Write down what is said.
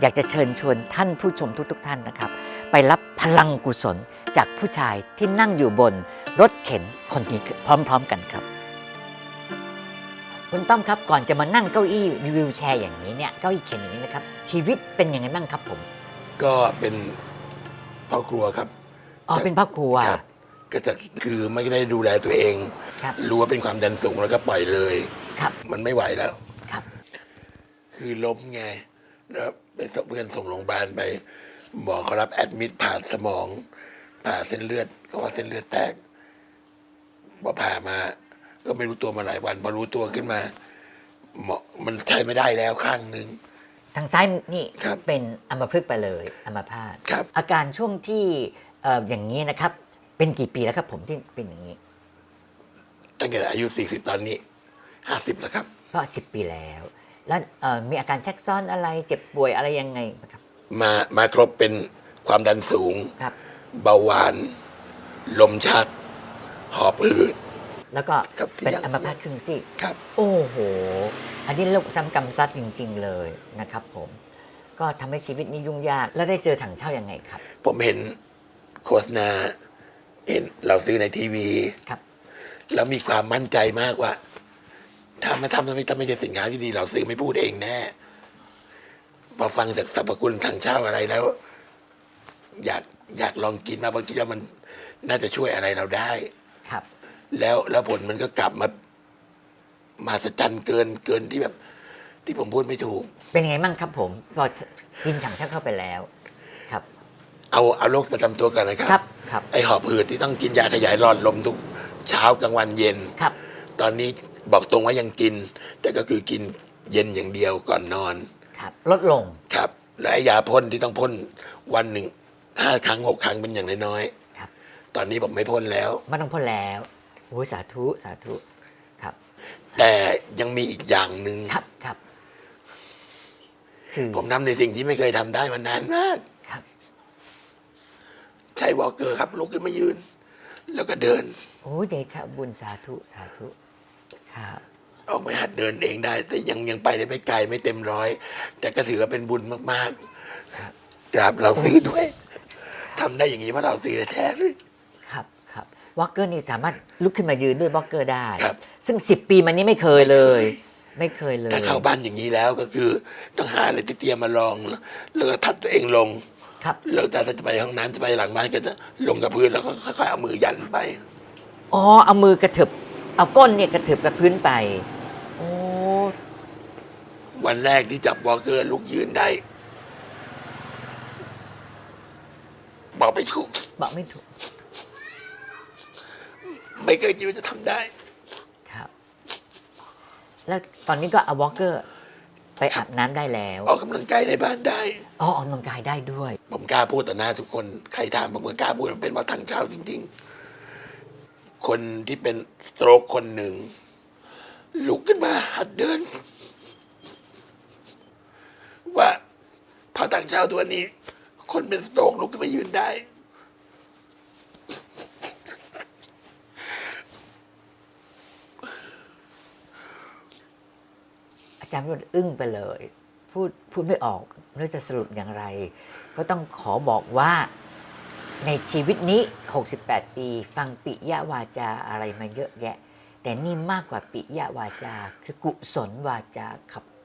อยากจะเชิญชวนท่านผู้ชมทุกๆท่านนะครับ ไปรับพลังกุศลจากผู้ชายที่นั่งอยู่บนรถเข็นคนนี้พร้อม ๆ กันครับคุณต้อมครับก่อนจะมานั่งเก้าอี้วิวแชร์อย่างนี้เนี่ยเก้าอี้เข็นอย่างนี้นะครับ ชีวิตเป็นยังไงบ้างครับผม ก็เป็นพ่อครัวครับอ๋อเป็นพ่อครัวครับก็จะคือไม่ได้ดูแลตัวเองครับรู้ว่าเป็นความดันสูงแล้วก็ปล่อยเลยครับ มันไม่ไหวแล้วครับ คือล้มไง แล้วไปส่งเพื่อนส่งโรงพยาบาลไปหมอเขารับแอดมิดผ่าสมองผ่าเส้นเลือดก็ว่าเส้นเลือดแตกพอผ่ามา ก็ไม่รู้ตัวมาหลายวันพอรู้ตัวขึ้นมาหมอมันใช้ไม่ได้แล้วข้างหนึ่ง ทางซ้ายนี่ครับเป็นอัมพฤกษ์ไปเลยอัมพาตครับ อาการช่วงที่เอ่ออย่างนี้นะครับ เป็นกี่ปีแล้วครับ ผมที่เป็นอย่างนี้ตั้งแต่อายุสี่สิบตอนนี้ห้าสิบแล้วครับ ก็สิบปีแล้ว แล้วเอ่อมีอาการแทรกซ้อนอะไรเจ็บป่วยอะไรยังไงไหมครับ มามาครบเป็นความดันสูง ครับ เบาหวาน ลมชัก หอบหืด แล้วก็ครับเป็นเสี่ยงอัมพาตครึ่งซีก ครับ โอ้โห อันนี้โรคซ้ำกรรมซัดจริง ๆ เลยนะครับผม ก็ทำให้ชีวิตนี้ยุ่งยาก แล้วได้เจอถังเช่ายังไงครับ ผมเห็นโฆษณาเห็นเราซื้อในทีวี ครับ แล้วมีความมั่นใจมากว่า ถ้าไม่ทำถ้าไม่ทำไม่ใช่สินค้าที่ดีเราซื้อไม่พูดเองแน่พอฟังจากสรรพคุณทางเช่าอะไรแล้ว อยากอยากลองกินมาเพราะคิดว่ามันน่าจะช่วยอะไรเราได้ ครับ แล้วแล้วผลมันก็กลับมามาสจันเกินเกินที่แบบ ที่ผมพูดไม่ถูก เป็นยังไงบ้างครับผมพอกินถังเช่าเข้าไปแล้ว ครับ เอาเอาโรคประจำตัวกันนะครับ ครับครับไอหอบหืดที่ต้องกินยาขยายหลอดลมทุกเช้ากลางวันเย็น ครับ ตอนนี้ บอกตรงว่ายังกิน แต่ก็คือกินเย็นอย่างเดียวก่อนนอนครับ ลดลงครับ และไอ้ยาพ่นที่ต้องพ่นวันหนึ่งห้าครั้งหกครั้งเป็นอย่างน้อยครับ ๆตอนนี้ผมไม่พ่นแล้ว ไม่ต้องพ่นแล้วโอ้ยสาธุสาธุครับแต่ยังมีอีกอย่างหนึ่งครับครับคือผมทำในสิ่งที่ไม่เคยทำได้มานานมาก ครับ ใช้วอลเกอร์ครับลุกขึ้นมายืน แล้วก็เดิน โอ้ยเดชะบุญสาธุสาธุครับ ออกไปหัดเดินเองได้ แต่ยังยังไปได้ไม่ไกลไม่เต็มร้อย แต่ก็ถือว่าเป็นบุญมากๆครับเราซื้อด้วยทำได้อย่างนี้เพราะเราซื้อแท้ๆเลยครับครับวอลเกอร์นี่สามารถลุกขึ้นมายืนด้วยวอลเกอร์ได้ครับซึ่งสิบปีมานี้ไม่เคยเลย ไม่เคยเลยถ้าเข้าบ้านอย่างนี้แล้วก็คือต้องหาอะไรเตี้ยๆมาลองแล้วก็ทับตัวเองลงครับแล้วถ้าจะไปห้องน้ำจะไปหลังบ้านก็จะลงกับพื้นแล้วก็ค่อยๆเอามือยันไป อ๋อ เอามือกระเถิบ เอาก้นเนี่ยกระเถิบกับพื้นไป โอ้วันแรกที่จับวอลเกอร์ลุกยืนได้บอกไม่ถูก บอกไม่ถูก ไม่เคยคิดว่าจะทำได้ ครับ แล้วตอนนี้ก็เอาวอลเกอร์ ไปอาบน้ำได้แล้ว ออกกำลังกายในบ้านได้ อ๋อออกกำลังกายได้ด้วย ผมกล้าพูดต่อหน้าทุกคน ใครถามผมก็กล้าพูดมันเป็นว่าทางเช้าจริง ๆ คนที่เป็นสโตรกคนหนึ่ง ลุกขึ้นมาหัดเดิน ว่าพอทางชาตัวนี้ คนเป็นสโตรกลุกขึ้นมายืนได้ อาจารย์วิโรจน์อึ้งไปเลย พูดพูดไม่ออกไม่รู้จะสรุปอย่างไร ก็ต้องขอบอกว่า ในชีวิตนี้ 68 ปี ฟังปิยะวาจาอะไรมาเยอะแยะ แต่นี่มากกว่าปิยะวาจา คือกุศลวาจาครับ